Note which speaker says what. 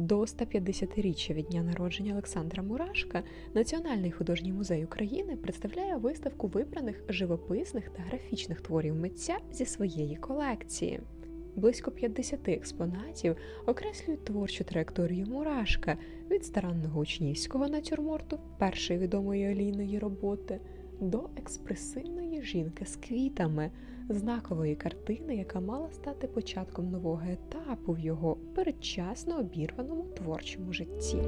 Speaker 1: До 150-річчя від дня народження Олександра Мурашка Національний художній музей України представляє виставку вибраних живописних та графічних творів митця зі своєї колекції. Близько 50 експонатів окреслюють творчу траєкторію Мурашка від старанного учнівського натюрморту, першої відомої олійної роботи, до експресивної жінки з квітами, знакової картини, яка мала стати початком нового етапу в його передчасно обірваному творчому житті.